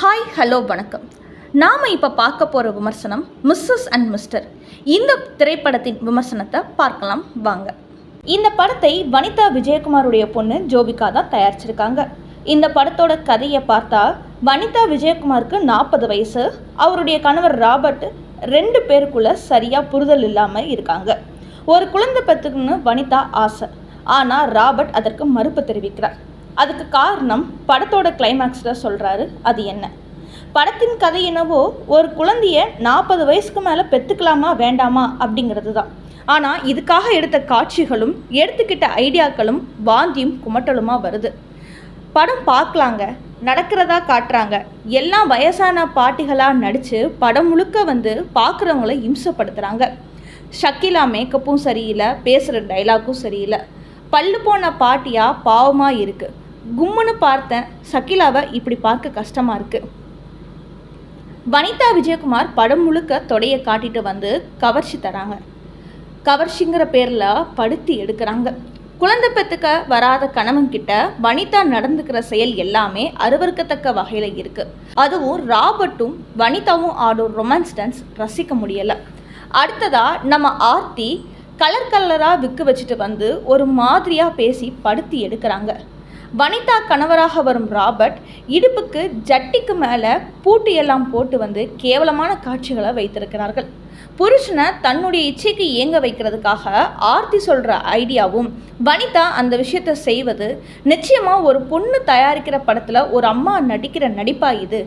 Hi hello வணக்கம். நாம் இப்போ பார்க்க போகிற விமர்சனம் மிஸ்ஸஸ் அண்ட் மிஸ்டர் இந்த திரைப்படத்தின் விமர்சனத்தை பார்க்கலாம் வாங்க. இந்த படத்தை வனிதா விஜயகுமாருடைய பொண்ணு ஜோபிகா தான் தயாரிச்சிருக்காங்க. இந்த படத்தோட கதையை பார்த்தா வனிதா விஜயகுமாருக்கு நாற்பது வயசு அவருடைய கணவர் ராபர்ட் ரெண்டு பேருக்குள்ள சரியாக புரிதல் இல்லாமல் இருக்காங்க. ஒரு குழந்தை பெற்றுக்குன்னு வனிதா ஆசை. ஆனால் ராபர்ட் அதற்கு மறுப்பு தெரிவிக்கிறார். அதுக்கு காரணம் படத்தோட கிளைமேக்ஸில் சொல்கிறாரு அது என்ன? படத்தின் கதை என்னவோ ஒரு குழந்தைய நாற்பது வயசுக்கு மேலே பெற்றுக்கலாமா வேண்டாமா அப்படிங்கிறது தான் ஆனால் இதுக்காக எடுத்த காட்சிகளும் எடுத்துக்கிட்ட ஐடியாக்களும் வாந்தியும் குமட்டலுமாக வருது. படம் பார்க்கலாங்க நடக்கிறதா காட்டுறாங்க. எல்லாம் வயசான பாட்டிகளாக நடித்து படம் முழுக்க வந்து பார்க்குறவங்கள இம்சப்படுத்துகிறாங்க ஷக்கிலா மேக்கப்பும் சரியில்லை பேசுகிற டைலாக்கும் சரியில்லை. பல்லு போன பாட்டியாக பாவமாக இருக்குது கும்முன்னு பார்த்தேன் சகிலாவை இப்படி பார்க்க கஷ்டமாக இருக்குது வனிதா விஜயகுமார் படம் முழுக்க தொடையை காட்டிட்டு வந்து கவர்ச்சி தராங்க. கவர்ச்சிங்கிற பேரில் படுத்தி எடுக்கிறாங்க. குழந்தை பெற்றுக்க வராத கணவன் கிட்ட வனிதா நடந்துக்கிற செயல் எல்லாமே அருவருக்கத்தக்க வகையில் இருக்குது அதுவும் ராபர்ட்டும் வனிதாவும் ஆடும் ரொமான்ஸ் டான்ஸ் ரசிக்க முடியலை. அடுத்ததாக நம்ம ஆர்த்தி கலர் கலராக விற்க வச்சுட்டு வந்து ஒரு மாதிரியாக பேசி படுத்தி எடுக்கிறாங்க. வனிதா கணவராக வரும் ராபர்ட் இடுப்புக்கு ஜட்டிக்கு மேலே பூட்டு எல்லாம் போட்டு வந்து கேவலமான காட்சிகளை வைத்திருக்கிறார்கள். புருஷனை தன்னுடைய இச்சைக்கு இயங்க வைக்கிறதுக்காக ஆர்த்தி சொல்கிற ஐடியாவும் வனிதா அந்த விஷயத்தை செய்வது நிச்சயமாக ஒரு பொண்ணு தயாரிக்கிற படத்தில் ஒரு அம்மா நடிக்கிற நடிப்பா இது.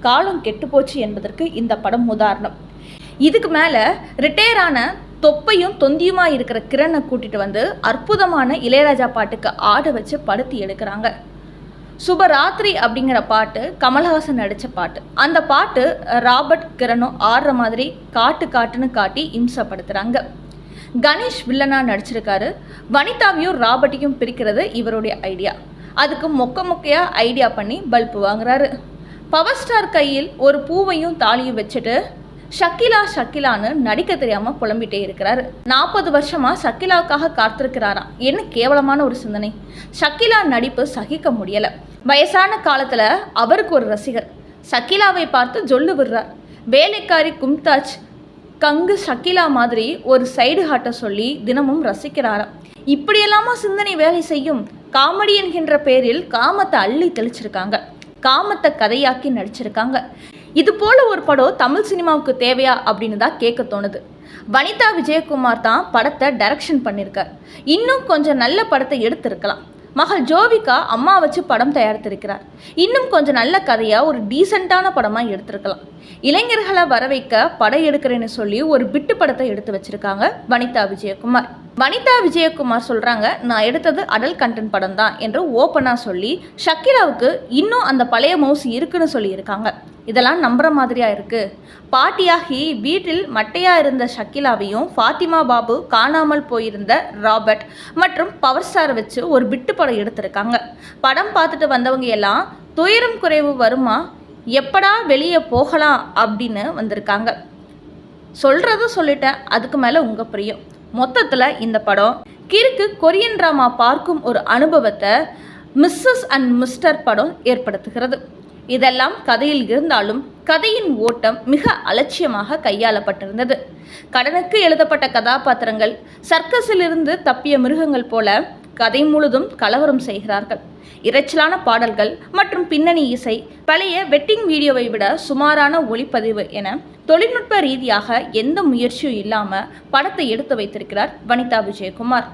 காலம் கெட்டுப்போச்சு என்பதற்கு இந்த படம் உதாரணம். இதுக்கு மேலே ரிட்டையரான தொப்பையும் தொந்தியுமா இருக்கிற கிரணை கூட்டிட்டு வந்து அற்புதமான இளையராஜா பாட்டுக்கு ஆட வச்சு படுத்தி எடுக்கிறாங்க. சுபராத்திரி அப்படிங்கிற பாட்டு கமல்ஹாசன் நடித்த பாட்டு. அந்த பாட்டு ராபர்ட் கிரணும் ஆடுற மாதிரி காட்டு காட்டுன்னு காட்டி இம்சப்படுத்துகிறாங்க கணேஷ் வில்லனா நடிச்சிருக்காரு. வனிதாவையும் ராபர்ட்டையும் பிரிக்கிறது இவருடைய ஐடியா. அதுக்கு மொக்க மொக்கையாக ஐடியா பண்ணி பல்பு வாங்குறாரு. பவர் ஸ்டார் கையில் ஒரு பூவையும் தாலியும் வச்சுட்டு ஷக்கிலா ஷக்கிலான்னு நடிக்க தெரியாமல் புலம்பிட்டே இருக்கிறாரு. நாற்பது வருஷமாக ஷக்கிலாவுக்காக காத்திருக்கிறாராம் என்ன கேவலமான ஒரு சிந்தனை. ஷக்கிலா நடிப்பு சகிக்க முடியலை. வயசான காலத்தில் அவருக்கு ஒரு ரசிகர். ஷக்கிலாவை பார்த்து ஜொல்லு விடுறார். வேலைக்காரி கும்தாஜ் கங்கு ஷக்கிலா மாதிரி ஒரு சைடு ஹாட்டை சொல்லி தினமும் ரசிக்கிறாராம். இப்படியெல்லாமா சிந்தனை வேலை செய்யும்? காமெடி என்கின்ற பேரில் காமத்தை அள்ளி தெளிச்சிருக்காங்க. காமத்தை கதையாக்கி நடிச்சிருக்காங்க. இது போல ஒரு படம் தமிழ் சினிமாவுக்கு தேவையா அப்படின்னு தான் கேட்க தோணுது. வனிதா விஜயகுமார் தான் படத்தை டைரக்ஷன் பண்ணியிருக்கார். இன்னும் கொஞ்சம் நல்ல படத்தை எடுத்திருக்கலாம். மகள் ஜோவிகா அம்மா வச்சு படம் தயாரித்திருக்கிறார். இன்னும் கொஞ்சம் நல்ல கதையாக ஒரு டீசெண்டான படமாக எடுத்திருக்கலாம். இளைஞர்களை வர வைக்க படம் எடுக்கிறேன்னு சொல்லி ஒரு பிட்டு படத்தை எடுத்து வச்சிருக்காங்க வனிதா விஜயகுமார். வனிதா விஜயகுமார் சொல்கிறாங்க நான் எடுத்தது அடல் கண்டென்ட் படம் தான் என்று ஓப்பனாக சொல்லி ஷக்கிலாவுக்கு இன்னும் அந்த பழைய மவுஸ் இருக்குன்னு சொல்லியிருக்காங்க. இதெல்லாம் நம்புற மாதிரியா இருக்கு? பாட்டியாகி வீட்டில் மட்டையா இருந்த ஷக்கிலாவையும் ஃபாத்திமா பாபு காணாமல் போயிருந்த ராபர்ட் மற்றும் பவர் ஸ்டாரை வச்சு ஒரு பிட்டு படம் எடுத்திருக்காங்க. படம் பார்த்துட்டு வந்தவங்க எல்லாம் துயரம் குறைவு வருமா? எப்படா வெளியே போகலாம் அப்படின்னு வந்திருக்காங்க. சொல்கிறத சொல்லிட்டேன் அதுக்கு மேலே உங்கள் பிரியம். மொத்தத்தில் இந்த படம் கிறுக்கு கொரியன் ட்ராமா பார்க்கும் ஒரு அனுபவத்தை மிஸ்ஸஸ் அண்ட் மிஸ்டர் படம் ஏற்படுத்துகிறது. இதெல்லாம் கதையில் இருந்தாலும் கதையின் ஓட்டம் மிக அலட்சியமாக கையாளப்பட்டிருந்தது. கடனுக்கு எழுதப்பட்ட கதாபாத்திரங்கள் சர்க்கஸிலிருந்து தப்பிய மிருகங்கள் போல கதை முழுதும் கலவரம் செய்கிறார்கள். இரைச்சலான பாடல்கள் மற்றும் பின்னணி இசை பழைய வெட்டிங் வீடியோவை விட சுமாரான ஒளிப்பதிவு என தொழில்நுட்ப ரீதியாக எந்த முயற்சியும் இல்லாமல் படத்தை எடுத்து வைத்திருக்கிறார் வனிதா விஜயகுமார்.